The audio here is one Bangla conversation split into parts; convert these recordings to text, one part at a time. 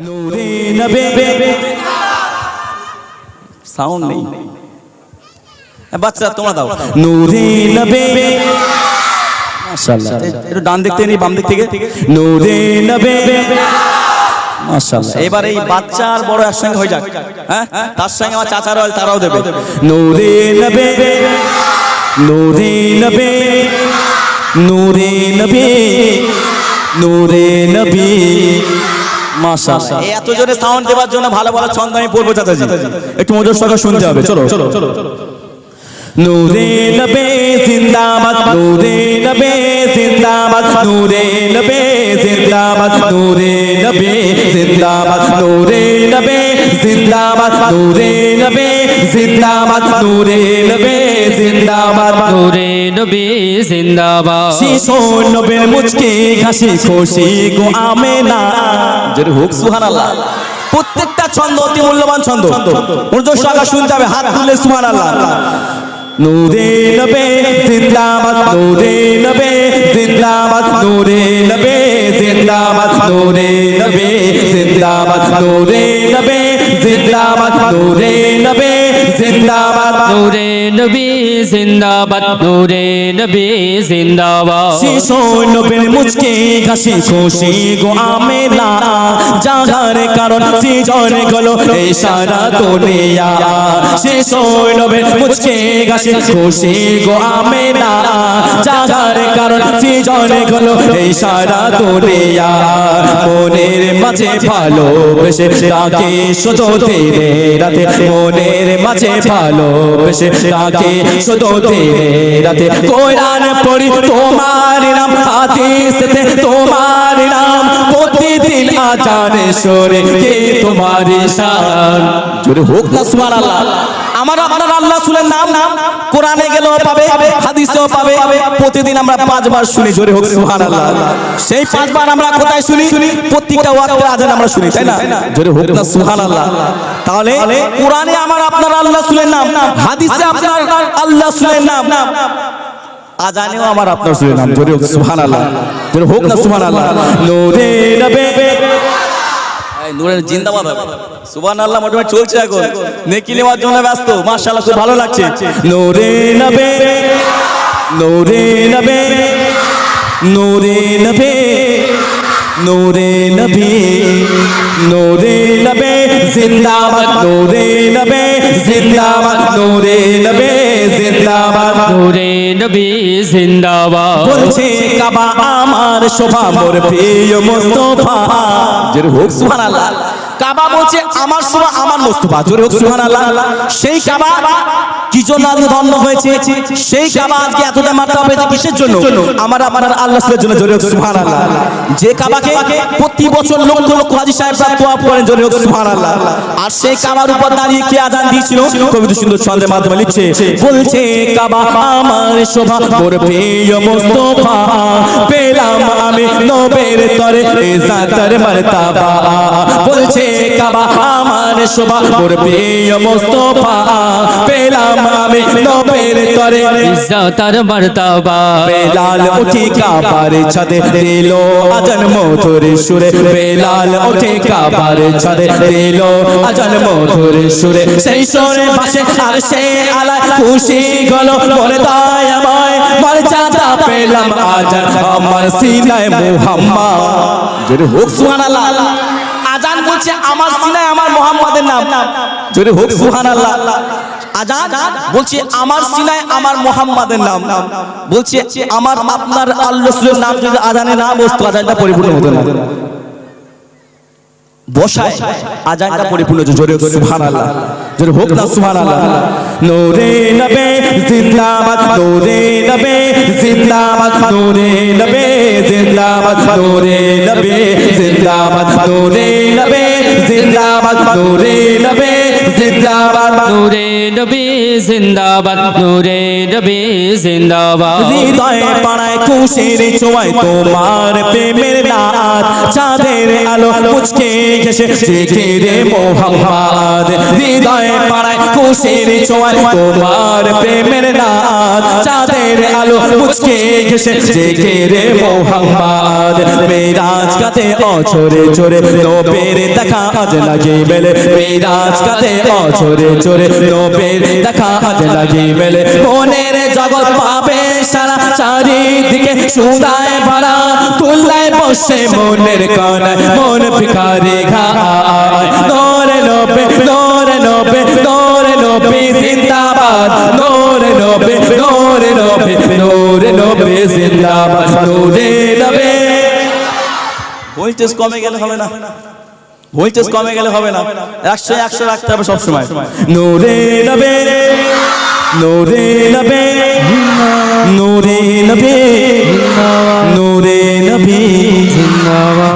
নূরে নবে। সাউন্ড নেই। বাচ্চারা তোমরা দাও। নূরে নবে। মাশাআল্লাহ। একটু ডান দিক থেকে বাম দিক থেকে। নূরে নবে। মাশাআল্লাহ। এবার এই বাচ্চা আর বড় একসঙ্গে হয়ে যাক। হ্যাঁ? তার সঙ্গে আমার চাচারা তারাও দেবে। নূরে নবে। নূরে নবে। নূরে নবে। নূরে নবী। মাশাআল্লাহ। এই এত জোরে সাউন্ড দেওয়ার জন্য ভালো ভালো ছন্দ আমি পড়ব চাচাজি। একটু মজুর সঙ্গে শুনতে হবে। চলো চলো। চলো নূরে নবে জিন্দাবাদ নূরে নবে জিন্দাবাদ নূরে নবে জিন্দাবাদ নূরে নবে জিন্দাবাদ নূরে নবে জিন্দাবাদ নূরে নবে জিন্দাবাদ নূরে নবে জিন্দাবাদ। নূরে নবী জিন্দাবাদ। শিশু নবের মুচকে ঘাসি খুশি গো আমেনা। জোরে হোক সুহান আল্লাহ প্রত্যেকটা ছন্দ অতি মূল্যবান ছন্দ। শুনতে হবে, হাত তুলে সুহান আল্লাহ নবে জিন্দাবাদ, নূরে নবে জিন্দাবাদ, নূরে নবে জিন্দাবাদ, নূরে নবে জিন্দাবাদ, নূরে নবে জিন্দাবাদ, নূরে নবী জিন্দাবাদ, নূরে নবী জিন্দাবাদ। শিশু নবীর মুচকে ঘাসি খুশি গো আমেলা। জাগার কারণ সিজন গলো এই সারা দুনিয়া। শিশু নবীর মুচকে ঘাসি খুশি গো আমেনা জাগার কারণ সৃজন গলো এই সারা দুনিয়া। মনের মাঝে ভালোবেসে তাকে শুধু দিনে রাতে। মনের মাঝে ভালোবেসে তাকে শুধু দিনে রাতে। কোরআন পড়ি, তোমার নাম হাদিসতে তোমার নাম প্রতিদিন আজানে সরে কে তোমার শান জোরে হোক না, সুবহানাল্লাহ। আমার আপনার আল্লাহ সুলের নাম নাম কোরআনে গেলেও পাবে, হাদিসেও পাবে, প্রতিদিন আমরা পাঁচবার শুনি, জোরে হোক, সুবহানাল্লাহ। সেই পাঁচবার আমরা কোথায় শুনি? প্রত্যেকটা ওয়াক্তের আজান আমরা শুনি, তাই না? জোরে হোক না, সুবহানাল্লাহ। তাহলে কোরআনে আমার আপনার আল্লাহ সুলের নাম, হাদিসে আপনার আল্লাহ সুলের নাম। আজানেও আমার আপনার সুরের নাম জোরে হোক, সুবহানাল্লাহ। জোরে হোক না নূরে নবে এই নূরের জিন্দাবাদ মোটামুটি চলছে নেকি নেওয়ার জন্য ব্যস্ত। ভালো লাগছে। নূরে নবে নূরে নূরে নূরে নূরে জিন্দাবাদ। নূরে নবে জিন্দাবাদ। নূরে নূরে নবী জিন্দাবাদ। বলছে কাবা আমার শোভা মোর প্রিয় মুস্তফা। জোরে হোক। সুবহানাল্লাহ। কাবা বলছে আমার শোভা আমার মুস্তফা। জোরে হোক সুবহানাল্লাহ। সেই কাবা কি জন্য আজকে ধন্য হয়েছে? সেই কাবা আজকে এতটা মাত্রা পেয়েছে কিসের জন্য? আমার আমার আল্লাহ সুলের জন্য জোরে হোক সুবহানাল্লাহ। যে কাবাকে প্রতি বছর লক্ষ লক্ষ হাজি সাহেবরা তোয়াফ করেন জোরে হোক সুবহানাল্লাহ। আর সেই কাবার উপর দাঁড়িয়ে কে আজান দিয়েছিল? কবিতা সুন্দর ছন্দের মাধ্যমে লিখছে বলছে কাবা আমার শোভা মোর প্রিয় মুস্তফা আমি নবের তরে ইজ্জতের মারতাবা। বলছে কাবা আমার শোভা মোর প্রিয় মুস্তফা। পেলাম আমি নবের তরে ইজ্জতার মর্তবা। বেলাল উঠি কাবার ছাদে দিল আজান মধুর সুরে। বেলাল উঠে কাবার ছাদে দিল আজান মধুর সুরে। সেই সুরে ভাসে আর সে আলা খুশি গলো বলে দায় আমায় মর্যাদা পেলাম আজান আমার সিনায় মুহাম্মদ। হোক সুবহানাল্লাহ। আজান বলছে আমার সিনায় আমার মুহাম্মাদের নাম। যদি হোক সুবহানাল্লাহ। আজান বলছে আমার সিনায় আমার মোহাম্মদের নাম। বলছে আমার আপনার আল্লাহ নাম যদি আজানে না বসতো আজানটা পরিপূর্ণ হতো না। বসায় আজানটা পরিপূর্ণ জোরে, সুবহানাল্লাহ। জোরে হোক না, সুবহানাল্লাহ। নূরে নবে জিন্দাবাদ, নূরে নবে জিন্দাবাদ, নূরে নবে জিন্দাবাদ, নূরে নবে জিন্দাবাদ, নূরে নবে জিন্দাবাদ, নূরে নবে জিন্দাবাদ। নূরে নবী জিন্দাবাদ নূরে নবী জিন্দাবাদ। হৃদয়ে পাড়ায় খুশির ছোঁয়ায় তোমার প্রেমের নাদ চাঁদের আলো মুচকে ঘেসে জেগে রে মোহাম্মদ। হৃদয়ে পাড়ায় খুশির ছোঁয়ায় তোমার প্রেমের নাদ মুচকে ঘেসে জেগে রে মোহাম্মদ। মেরাজ কাতে অছরে চোরে নবের দেখা আজ লাগে বেলে মেরাজ কাতে অছরে চোরে নবের দেখা আজ লাগে বেলে মনের জগৎ পাবে সারা চারিদিকে সুদায় ভরা। কুল্লায় বসে মনের কানায় মন ভিখারি ঘায় নোরে নবে ভোল্টেজ কমে গেলে হবে না। ভোল্টেজ কমে গেলে হবে না। একশো একশো রাখতে হবে সবসময়। নোরে নবে নোরে নবে নোরে নবে নোরে নবে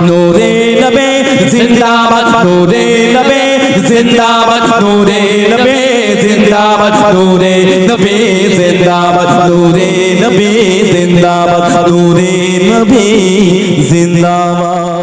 নোরে নবে জিন্দাবাদ নোরে নবে জিন্দাবাদ নোরে নবে জিন্দাবাদ নোরে নবে জিন্দাবাদ নোরে নবে জিন্দাবাদ নোরে নবী জিন্দাবাদ।